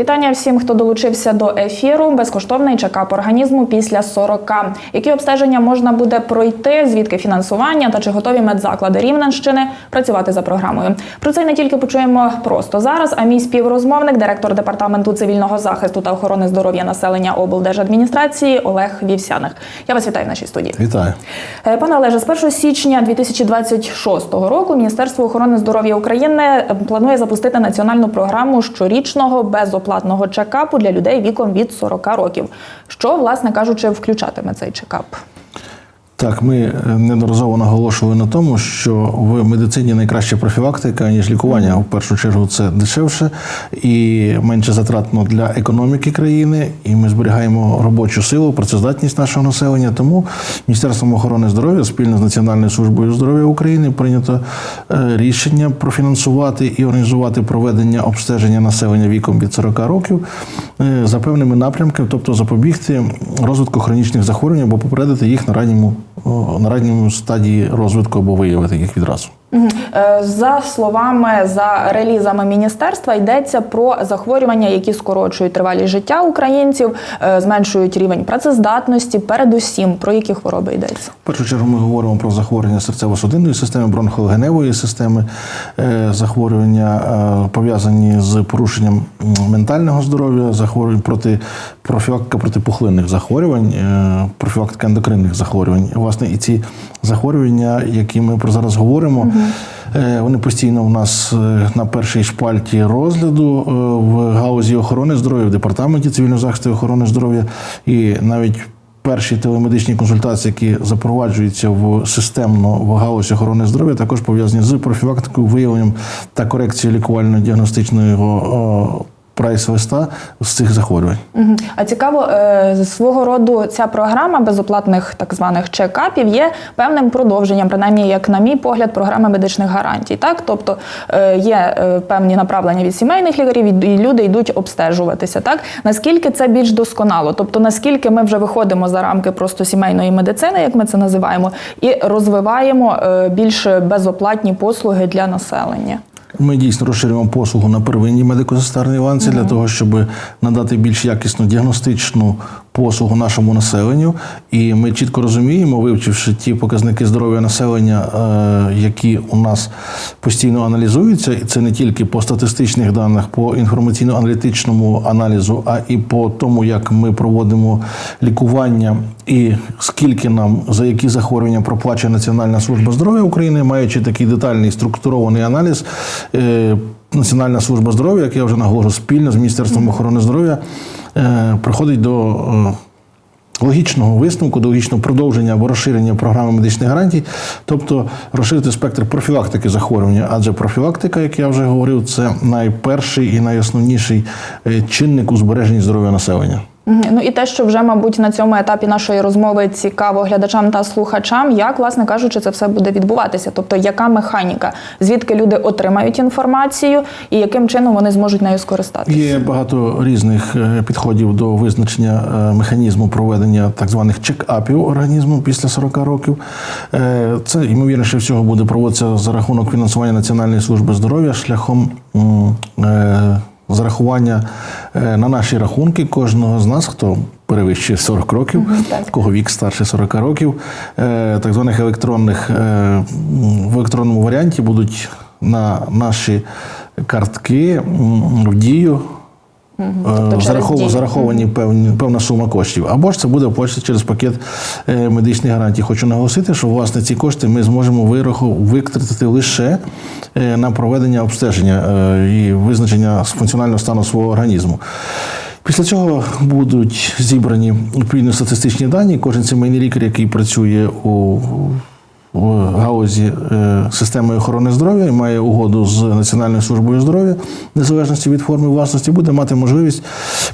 Вітання всім, хто долучився до ефіру. Безкоштовний чекап організму після 40. Які обстеження можна буде пройти? Звідки фінансування та чи готові медзаклади Рівненщини працювати за програмою? Про це не тільки почуємо просто зараз. А мій співрозмовник, директор департаменту цивільного захисту та охорони здоров'я населення облдержадміністрації Олег Вівсяних. Я вас вітаю в нашій студії. Вітаю. Е, Пане Олеже, з 1 січня 2026 року Міністерство охорони здоров'я України е, планує запустити національну програму щорічного безоплатного чекапу для людей віком від 40 років. Що, власне кажучи, включатиме цей чекап? Так, ми е, неодноразово наголошували на тому, що в медицині найкраща профілактика, ніж лікування. В першу чергу це дешевше і менше затратно для економіки країни. І ми зберігаємо робочу силу, працездатність нашого населення. Тому Міністерством охорони здоров'я спільно з Національною службою здоров'я України прийнято е, рішення профінансувати і організувати проведення обстеження населення віком від 40 років е, за певними напрямками, тобто запобігти розвитку хронічних захворювань або попередити їх на ранньому на ранньому стадії розвитку або виявити їх відразу. Е, За словами, за релізами міністерства, йдеться про захворювання, які скорочують тривалість життя українців, е, зменшують рівень працездатності. Передусім, про які хвороби йдеться? В першу чергу ми говоримо про захворювання серцево-судинної системи, бронхолегеневої системи, е, захворювання пов'язані з порушенням ментального здоров'я, захворювань проти профілактика протипухлинних захворювань, профілактика ендокринних захворювань. Власне, і ці захворювання, які ми про зараз говоримо, вони постійно у нас е, на першій шпальті розгляду е, в галузі охорони здоров'я, в департаменті цивільного захисту і охорони здоров'я, і навіть Перші телемедичні консультації, які запроваджуються в системно в галузі охорони здоров'я, також пов'язані з профілактикою, виявленням та корекцією лікувально-діагностичного прайс-листа з цих захворювань. А цікаво, е, свого роду ця програма безоплатних так званих чекапів є певним продовженням, принаймні, як на мій погляд, програми медичних гарантій. Так, тобто е, є е, певні направлення від сімейних лікарів, і люди йдуть обстежуватися. Так наскільки це більш досконало? Тобто, наскільки ми вже виходимо за рамки просто сімейної медицини, як ми це називаємо, і розвиваємо більш безоплатні послуги для населення. Ми дійсно розширюємо послугу на первинній медико-санітарній ланці для того, щоб надати більш якісну діагностичну послугу нашому населенню. І ми чітко розуміємо, вивчивши ті показники здоров'я населення, е, які у нас постійно аналізуються, і це не тільки по статистичних даних, по інформаційно-аналітичному аналізу, а і по тому, як ми проводимо лікування і скільки нам за які захворювання проплачує Національна служба здоров'я України, маючи такий детальний структурований аналіз. Національна служба здоров'я, як я вже наголошую, спільно з Міністерством охорони здоров'я е, приходить до е, логічного висновку, до логічного продовження або розширення програми медичних гарантій, тобто розширити спектр профілактики захворювання, адже профілактика, як я вже говорив, це найперший і найосновніший е, чинник у збереженні здоров'я населення. Ну і те, що вже, мабуть, на цьому етапі нашої розмови цікаво глядачам та слухачам, як, власне кажучи, це все буде відбуватися. Тобто, яка механіка, звідки люди отримають інформацію і яким чином вони зможуть нею скористатися? Є багато різних е, підходів до визначення е, механізму проведення так званих чек-апів організму після 40 років. Е, Це ймовірніше всього буде проводитися за рахунок фінансування Національної служби здоров'я шляхом зарахування е, на наші рахунки кожного з нас, хто перевищує 40 років, так. кого вік старше 40 років, е, так званих електронних е, в електронному варіанті будуть на наші картки в дію. Е, тобто зарахов- зараховані певні, певна сума коштів. Або ж це буде оплачуватися через пакет е, медичних гарантій. Хочу наголосити, що власне ці кошти ми зможемо використати лише е, на проведення обстеження і визначення функціонального стану свого організму. Після цього будуть зібрані відповідно статистичні дані. Кожен сімейний лікар, який працює у в галузі е, системи охорони здоров'я і має угоду з Національною службою здоров'я, незалежності від форми власності, буде мати можливість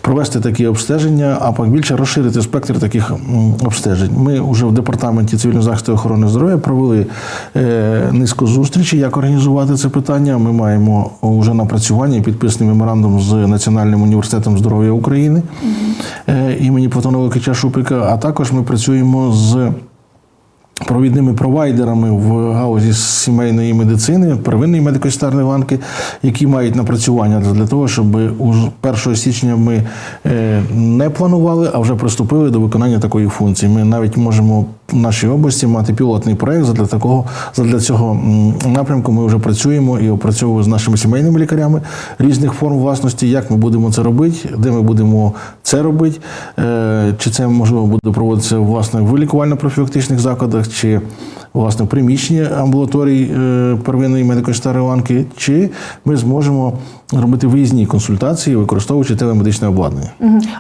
провести такі обстеження, а більше розширити спектр таких обстежень. Ми вже в департаменті цивільного захисту охорони здоров'я провели е, низку зустрічей, як організувати це питання. Ми маємо вже напрацювання і підписаний меморандум з Національним університетом здоров'я України е, імені Платона Лукича Шупика. А також ми працюємо з Провідними провайдерами в гаузі сімейної медицини, первинної медико-санітарної ланки, які мають напрацювання для того, щоб у 1 січня ми е, не планували, а вже приступили до виконання такої функції. Ми навіть можемо нашій області мати пілотний проект для такого для цього напрямку. Ми вже працюємо і опрацьовуємо з нашими сімейними лікарями різних форм власності, як ми будемо це робити, де ми будемо це робити, е, чи це можливо буде проводитися власне в лікувально-профілактичних закладах, чи власне в приміщенні амбулаторій е, первинної медико-санітарної ланки, чи ми зможемо робити виїзні консультації, використовуючи телемедичне обладнання.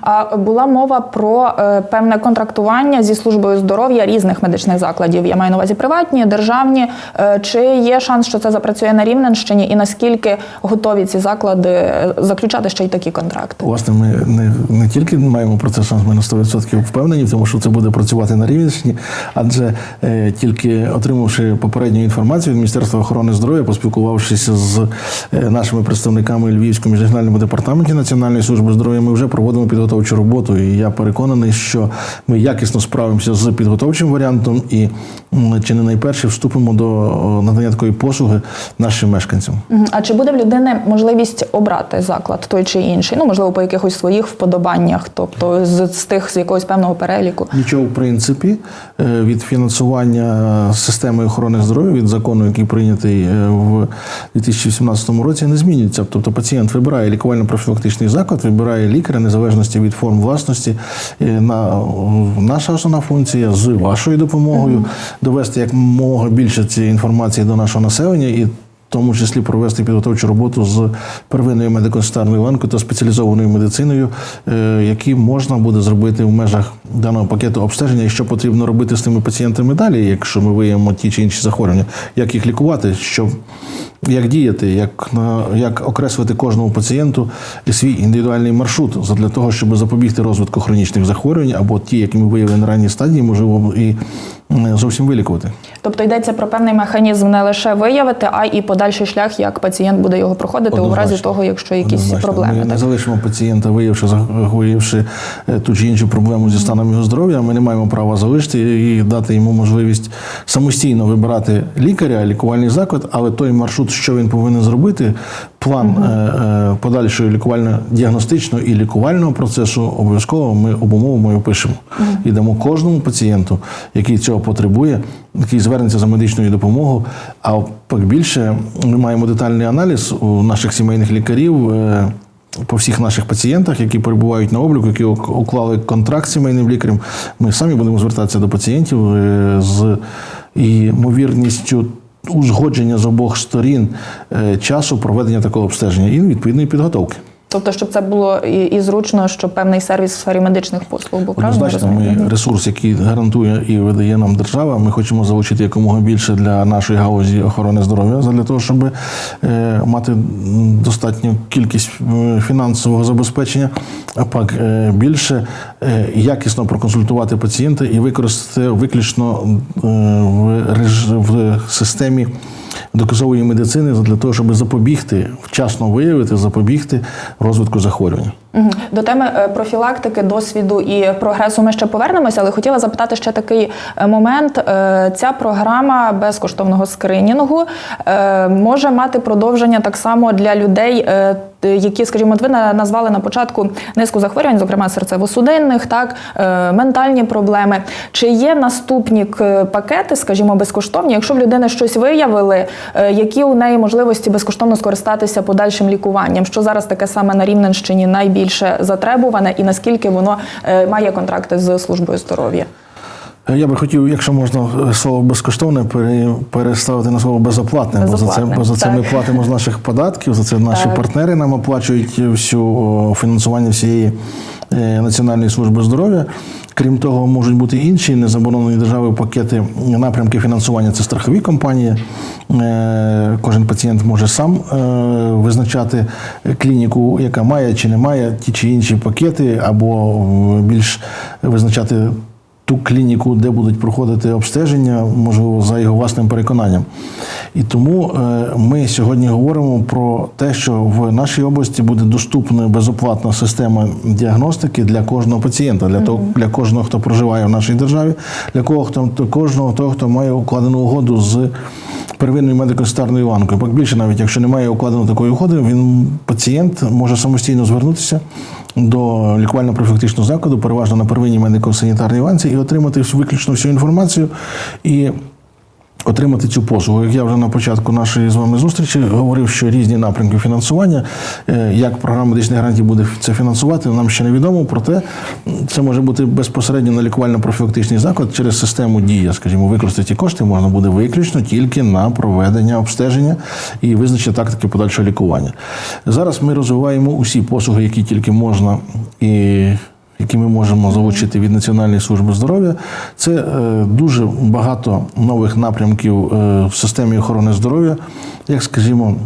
А була мова про е, певне контрактування зі службою здоров'я різних медичних закладів. Я маю на увазі приватні, державні. Е, Чи є шанс, що це запрацює на Рівненщині, і наскільки готові ці заклади заключати ще й такі контракти? Власне, ми не, не тільки маємо про це шанс, ми на 100% впевнені, тому що це буде працювати на Рівненщині, адже е, тільки отримавши попередню інформацію від Міністерства охорони здоров'я, поспілкувавшись з е, нашими представниками Львівського міжрегіональному департаменті Національної служби здоров'я, ми вже проводимо підготовчу роботу. І я переконаний, що ми якісно справимося з підготовчим варіантом і чи не найперше вступимо до надання такої послуги нашим мешканцям. А чи буде в людини можливість обрати заклад той чи інший? Ну можливо, по якихось своїх вподобаннях, тобто з, з тих з якогось певного переліку? Нічого, в принципі, е, від фінансування системи охорони здоров'я, від закону, який прийнятий е, в 2018 році, не змінюється. Тобто пацієнт вибирає лікувально-профілактичний заклад, вибирає лікаря незалежності від форм власності. Е, На, наша основна функція з вашою допомогою довести як мога більше цієї інформації до нашого населення і. Тому числі провести підготовчу роботу з первинною медико-санітарною ланкою та спеціалізованою медициною, е, які можна буде зробити в межах даного пакету обстеження, і що потрібно робити з тими пацієнтами далі, якщо ми виявимо ті чи інші захворювання, як їх лікувати, що як діяти, як, на- як окреслити кожному пацієнту свій індивідуальний маршрут для того, щоб запобігти розвитку хронічних захворювань або ті, які ми виявили на ранній стадії, можливо, і зовсім вилікувати. Тобто йдеться про певний механізм не лише виявити, а і подальший шлях, як пацієнт буде його проходити у разі того, якщо якісь Однозначно. проблеми. Ми так? не залишимо пацієнта, виявивши виявивши е, ту чи іншу проблему зі станом його здоров'я. Ми не маємо права залишити і дати йому можливість самостійно вибирати лікаря, лікувальний заклад, але той маршрут, що він повинен зробити, план е, е, подальшого лікувально-діагностичного і лікувального процесу обов'язково ми обумовимо і опишемо. І дамо кожному пацієнту, який цього потребує, який звернеться за медичною допомогою. А пак більше ми маємо детальний аналіз у наших сімейних лікарів. е, По всіх наших пацієнтах, які перебувають на обліку, які уклали контракт з сімейним лікарем, ми самі будемо звертатися до пацієнтів з ймовірністю узгодження з обох сторін е, часу проведення такого обстеження і відповідної підготовки. Тобто, щоб це було і, і зручно, щоб певний сервіс в сфері медичних послуг був Однозначно, ми ресурс, який гарантує і видає нам держава. Ми хочемо залучити якомога більше для нашої галузі охорони здоров'я, для того, щоб е, мати достатню кількість е, фінансового забезпечення, а пак е, більше е, якісно проконсультувати пацієнта і використати виключно е, в, реж... в системі. Доказової медицини для того, щоб запобігти, вчасно виявити, запобігти розвитку захворювання. До теми е, профілактики, досвіду і прогресу ми ще повернемося, але хотіла запитати ще такий е, момент. Е, Ця програма безкоштовного скринінгу може мати продовження так само для людей, які, скажімо, ви назвали на початку низку захворювань, зокрема серцево-судинних, так, ментальні проблеми. Чи є наступні пакети, скажімо, безкоштовні, якщо в людини щось виявили, які у неї можливості безкоштовно скористатися подальшим лікуванням? Що зараз таке саме на Рівненщині найбільше затребуване, і наскільки воно е, має контракти з службою здоров'я? Я би хотів, якщо можна, слово безкоштовне переставити на слово безоплатне, бо за це, бо за це ми платимо з наших податків, за це наші Так. партнери нам оплачують всю фінансування всієї е, Національної служби здоров'я. Крім того, можуть бути інші незаборонені державою пакети напрямки фінансування. Це страхові компанії. Е, Кожен пацієнт може сам е, визначати клініку, яка має чи не має ті чи інші пакети, або е, більш визначати ту клініку, де будуть проходити обстеження, можливо, за його власним переконанням. І тому е, ми сьогодні говоримо про те, що в нашій області буде доступна безоплатна система діагностики для кожного пацієнта, для того, для кожного, хто проживає в нашій державі, для кого хто кожного того, хто має укладену угоду з первинною медико-санітарною ланкою. Більше, навіть якщо немає укладеної такої угоди, він пацієнт може самостійно звернутися до лікувально-профілактичного закладу, переважно на первинній медико-санітарній ланці, і отримати виключно всю інформацію. І отримати цю послугу. Як я вже на початку нашої з вами зустрічі говорив, що різні напрямки фінансування, е, як програма медичних гарантій буде це фінансувати, нам ще невідомо. Проте це може бути безпосередньо на лікувально-профілактичний заклад через систему дія. Скажімо, використати ці кошти можна буде виключно тільки на проведення обстеження і визначення тактики подальшого лікування. Зараз ми розвиваємо усі послуги, які тільки можна і які ми можемо залучити від Національної служби здоров'я. Це е, дуже багато нових напрямків е, в системі охорони здоров'я. Як скажімо,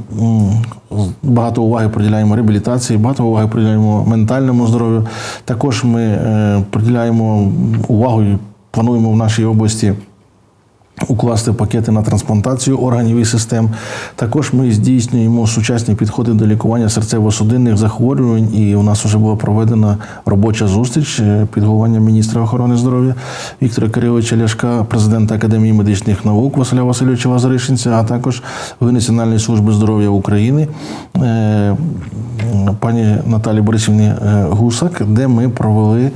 багато уваги приділяємо реабілітації, багато уваги приділяємо ментальному здоров'ю. Також ми е, приділяємо увагу і плануємо в нашій області. Укласти пакети на трансплантацію органів і систем. Також ми здійснюємо сучасні підходи до лікування серцево-судинних захворювань. І у нас вже була проведена робоча зустріч е, під головуванням міністра охорони здоров'я Віктора Кириловича Ляшка, президента Академії медичних наук Василя Васильовича Лазаришинця, а також голови Національної служби здоров'я України е, пані Наталі Борисівні е, Гусак, де ми провели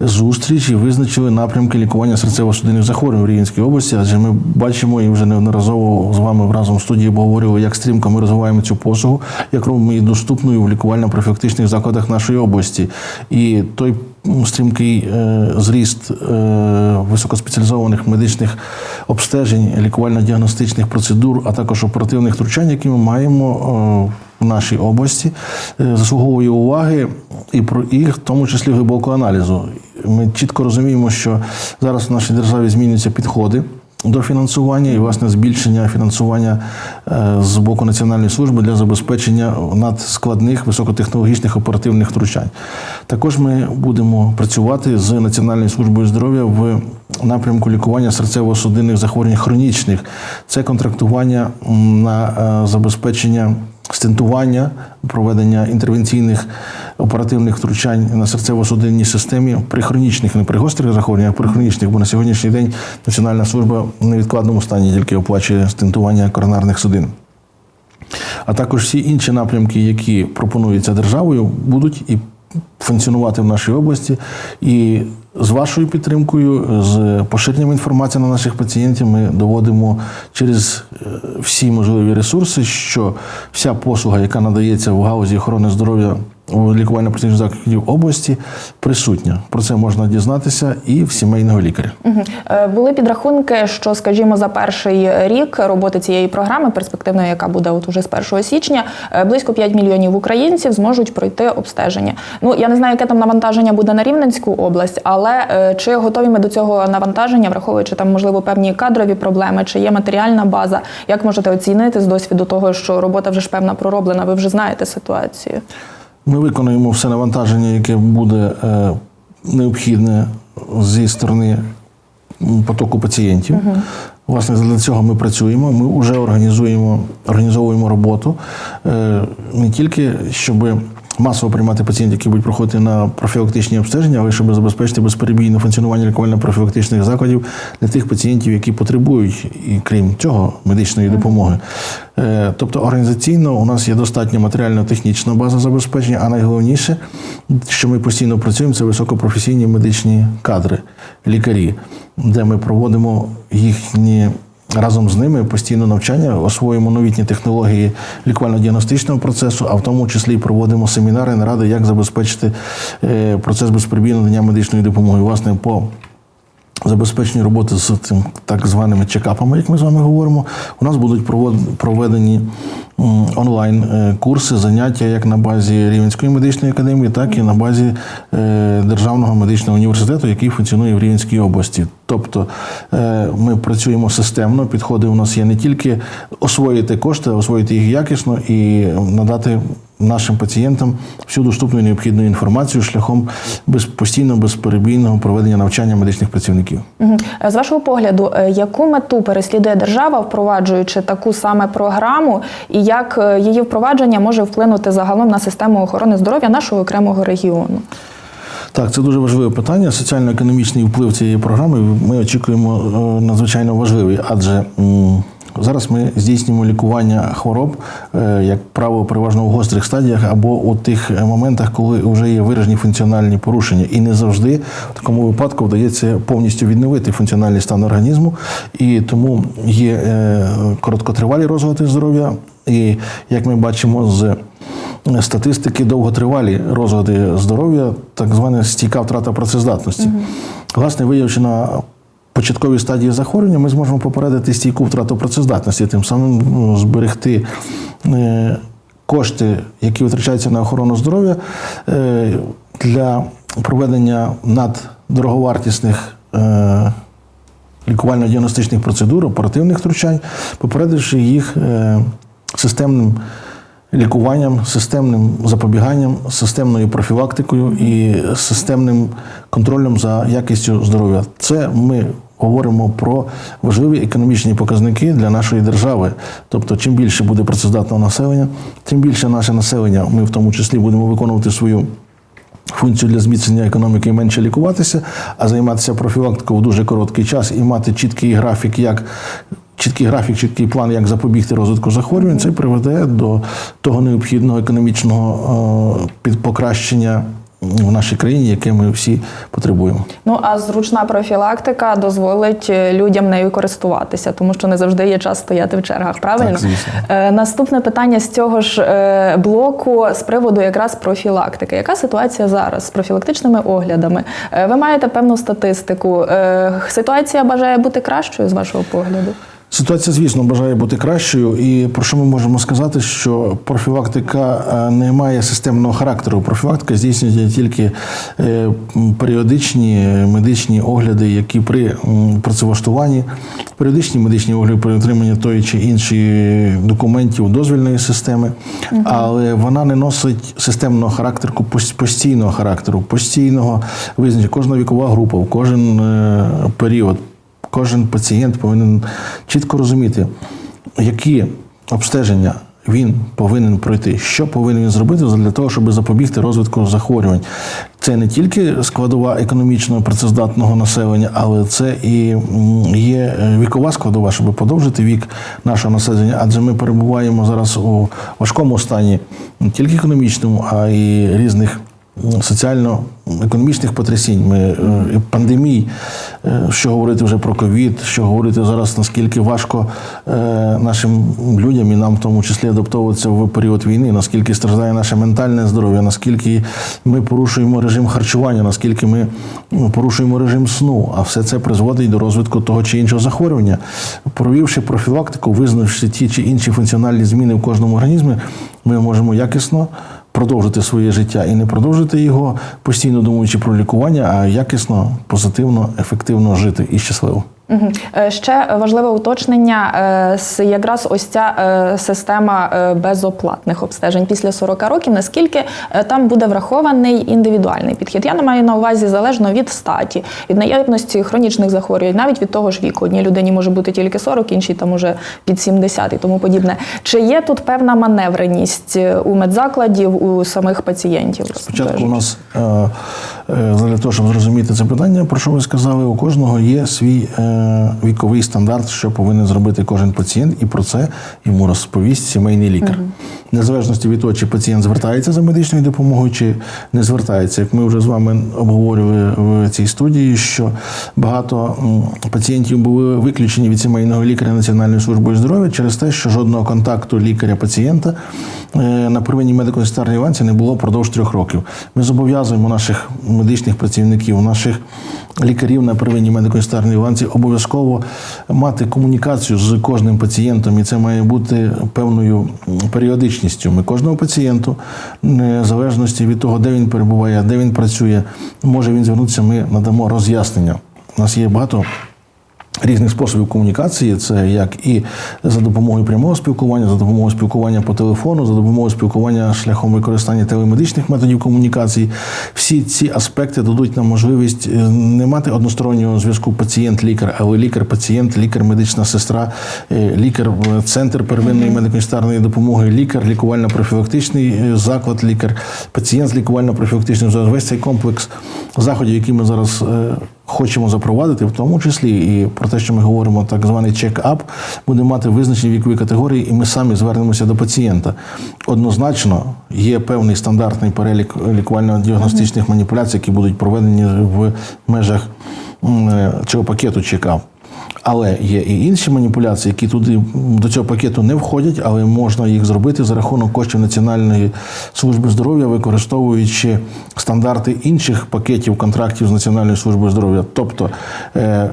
зустріч і визначили напрямки лікування серцево-судинних захворювань в Рівненській області. Адже ми бачимо і вже неодноразово з вами разом в студії обговорювали, як стрімко ми розвиваємо цю послугу, як робимо її доступною в лікувально-профілактичних закладах нашої області. І той стрімкий е, зріст е, високоспеціалізованих медичних обстежень, лікувально-діагностичних процедур, а також оперативних втручань, які ми маємо. е, в нашій області е, заслуговує уваги і про і в тому числі глибокого аналізу. Ми чітко розуміємо, що зараз в нашій державі змінюються підходи. До фінансування і власне збільшення фінансування е, з боку національної служби для забезпечення надскладних високотехнологічних оперативних втручань. Також ми будемо працювати з Національною службою здоров'я в напрямку лікування серцево-судинних захворювань хронічних. Це контрактування на е, забезпечення стентування, проведення інтервенційних оперативних втручань на серцево-судинній системі при хронічних, не при гострих захворюваннях, а при хронічних, бо на сьогоднішній день Національна служба в невідкладному стані тільки оплачує стентування коронарних судин. А також всі інші напрямки, які пропонуються державою, будуть і функціонувати в нашій області. І з вашою підтримкою, з поширенням інформації на наших пацієнтів, ми доводимо через е, всі можливі ресурси, що вся послуга, яка надається в галузі охорони здоров'я у лікувально практичних закладів області, присутня. Про це можна дізнатися і в сімейного лікаря. Е, Були підрахунки, що, скажімо, за перший рік роботи цієї програми, перспективної, яка буде от уже з 1 січня, е, близько 5 мільйонів українців зможуть пройти обстеження. Ну я не знаю, яке там навантаження буде на Рівненську область, але е, чи готові ми до цього навантаження, враховуючи там можливо певні кадрові проблеми, чи є матеріальна база? Як можете оцінити з досвіду того, що робота вже ж певна пророблена? Ви вже знаєте ситуацію? Ми виконуємо все навантаження, яке буде е, необхідне зі сторони потоку пацієнтів. Власне, для цього ми працюємо. Ми вже організуємо, організовуємо роботу е, не тільки щоб масово приймати пацієнтів, які будуть проходити на профілактичні обстеження, але щоб забезпечити безперебійне функціонування лікувально-профілактичних закладів для тих пацієнтів, які потребують, і крім цього, медичної допомоги. Е, Тобто організаційно у нас є достатньо матеріально-технічна база забезпечення, а найголовніше, що ми постійно працюємо, це високопрофесійні медичні кадри, лікарі, де ми проводимо їхні. Разом з ними постійно навчання, освоюємо новітні технології лікувально-діагностичного процесу, а в тому числі проводимо семінари, наради, як забезпечити е, процес безперебійного надання медичної допомоги. Власне, по забезпеченню роботи з цим так званими чекапами, як ми з вами говоримо, у нас будуть проведені онлайн е, курси, заняття як на базі Рівненської медичної академії, так і на базі е, Державного медичного університету, який функціонує в Рівненській області. Тобто е, ми працюємо системно, підходи у нас є не тільки освоїти кошти, а освоїти їх якісно і надати нашим пацієнтам всю доступну і необхідну інформацію шляхом без, постійно безперебійного проведення навчання медичних працівників. З вашого погляду, яку мету переслідує держава, впроваджуючи таку саме програму, і як е, її впровадження може вплинути загалом на систему охорони здоров'я нашого окремого регіону? Так, це дуже важливе питання. Соціально-економічний вплив цієї програми ми очікуємо е, надзвичайно важливий, адже зараз ми здійснюємо лікування хвороб, е, як правило, переважно у гострих стадіях або у тих е, моментах, коли вже є виражені функціональні порушення. І не завжди в такому випадку вдається повністю відновити функціональний стан організму. І тому є е, короткотривалі розвитки здоров'я. І як ми бачимо з статистики довготривалі розлади здоров'я, так звана стійка втрата працездатності. Власне, виявивши на початковій стадії захворювання, ми зможемо попередити стійку втрату працездатності, тим самим ну, зберегти е, кошти, які витрачаються на охорону здоров'я, е, для проведення наддороговартісних е, лікувально-діагностичних процедур, оперативних втручань, попередивши їх системним лікуванням, системним запобіганням, системною профілактикою і системним контролем за якістю здоров'я. Це ми говоримо про важливі економічні показники для нашої держави. Тобто, чим більше буде працездатного населення, тим більше наше населення, ми в тому числі будемо виконувати свою функцію для зміцнення економіки менше лікуватися, а займатися профілактикою в дуже короткий час і мати чіткий графік, як чіткий графік, чіткий план, як запобігти розвитку захворювань, це приведе до того необхідного економічного е, покращення в нашій країні, яке ми всі потребуємо. Ну а зручна профілактика дозволить е, людям нею користуватися, тому що не завжди є час стояти в чергах. Правильно, Так, звісно. Е, наступне питання з цього ж е, блоку з приводу якраз профілактики. Яка ситуація зараз з профілактичними оглядами? Е, ви маєте певну статистику. Е, ситуація бажає бути кращою з вашого погляду? Ситуація, звісно, бажає бути кращою, і про що ми можемо сказати, що профілактика е, не має системного характеру. Профілактика здійснює тільки е, періодичні медичні огляди, які при працевлаштуванні, періодичні медичні огляди при отриманні тої чи іншої документів дозвільної системи, але вона не носить системного характеру, постійного характеру, постійного визначення. Кожна вікова група, в кожен е, період. Кожен пацієнт повинен чітко розуміти, які обстеження він повинен пройти, що повинен він зробити для того, щоб запобігти розвитку захворювань. Це не тільки складова економічного працездатного населення, але це і є е, вікова складова, щоб подовжити вік нашого населення. Адже ми перебуваємо зараз у важкому стані не тільки економічному, а й різних соціально-економічних потрясінь, ми, е, пандемій, е, що говорити вже про ковід, що говорити зараз, наскільки важко е, нашим людям і нам в тому числі адаптовуватися в період війни, наскільки страждає наше ментальне здоров'я, наскільки ми порушуємо режим харчування, наскільки ми ну, порушуємо режим сну, а все це призводить до розвитку того чи іншого захворювання. Провівши профілактику, визнавши ті чи інші функціональні зміни в кожному організмі, ми можемо якісно продовжити своє життя і не продовжити його постійно думаючи про лікування, а якісно, позитивно, ефективно жити і щасливо. Е, Ще важливе уточнення е, якраз ось ця е, система безоплатних обстежень після 40 років. Наскільки там буде врахований індивідуальний підхід? Я не маю на увазі залежно від статі, від наявності хронічних захворювань, навіть від того ж віку. Одній людині може бути тільки 40, іншій там уже під 70 і тому подібне. Чи є тут певна маневреність у медзакладів, у самих пацієнтів? Спочатку у нас для того, щоб зрозуміти це питання, про що ви сказали, у кожного є свій е, віковий стандарт, що повинен зробити кожен пацієнт, і про це йому розповість сімейний лікар. Незалежності від того, чи пацієнт звертається за медичною допомогою, чи не звертається. Як ми вже з вами обговорювали в цій студії, що багато пацієнтів були виключені від сімейного лікаря Національної служби здоров'я через те, що жодного контакту лікаря-пацієнта е, на первинній медико-санітарній ланці не було впродовж трьох років. Ми зобов'язуємо наших медичних працівників, наших лікарів на первинній медико-санітарній ланці обов'язково мати комунікацію з кожним пацієнтом, і це має бути певною періодичністю. Ми кожного пацієнту, незалежності від того, де він перебуває, де він працює, може він звернутися, ми надамо роз'яснення. У нас є багато різних способів комунікації. Це як і за допомогою прямого спілкування, за допомогою спілкування по телефону, за допомогою спілкування шляхом використання телемедичних методів комунікації. Всі ці аспекти дадуть нам можливість е, не мати одностороннього зв'язку пацієнт-лікар, але лікар-пацієнт, лікар-медична сестра, е, лікар в центр первинної медико-санітарної допомоги, лікар, лікувально-профілактичний е, заклад, лікар, пацієнт з лікувально-профілактичним. Весь цей комплекс заходів, які ми зараз е, хочемо запровадити, в тому числі і про те, що ми говоримо, так званий чек-ап, буде мати визначені вікові категорії, і ми самі звернемося до пацієнта. Однозначно, є певний стандартний перелік лікувально-діагностичних маніпуляцій, які будуть проведені в межах е, цього пакету чек-ап. Але є і інші маніпуляції, які туди до цього пакету не входять, але можна їх зробити за рахунок коштів Національної служби здоров'я, використовуючи стандарти інших пакетів контрактів з Національною службою здоров'я. Тобто е,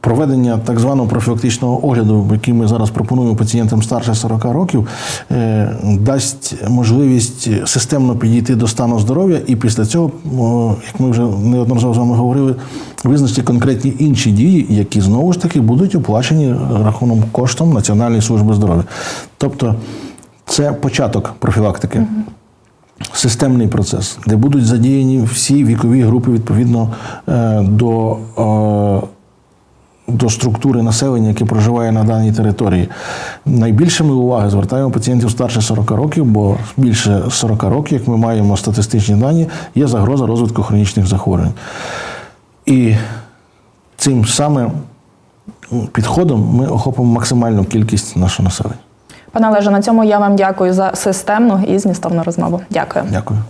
проведення так званого профілактичного огляду, який ми зараз пропонуємо пацієнтам старше 40 років, е, дасть можливість системно підійти до стану здоров'я, і після цього, як ми вже неодноразово з вами говорили, визначити конкретні інші дії, які знову ж таки будуть оплачені рахунок коштом Національної служби здоров'я. Тобто це початок профілактики. Системний процес, де будуть задіяні всі вікові групи відповідно е, до, е, до структури населення, яке проживає на даній території. Найбільше ми уваги звертаємо пацієнтів старше 40 років, бо більше 40 років, як ми маємо статистичні дані, є загроза розвитку хронічних захворювань. І цим саме підходом ми охопимо максимальну кількість нашого населення. Пане Олеже, на цьому я вам дякую за системну і змістовну розмову. Дякую. Дякую.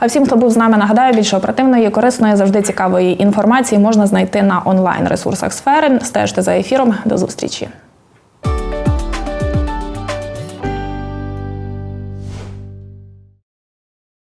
А всім, хто був з нами, нагадаю, більше оперативної, корисної, завжди цікавої інформації можна знайти на онлайн ресурсах сфери. Стежте за ефіром. До зустрічі.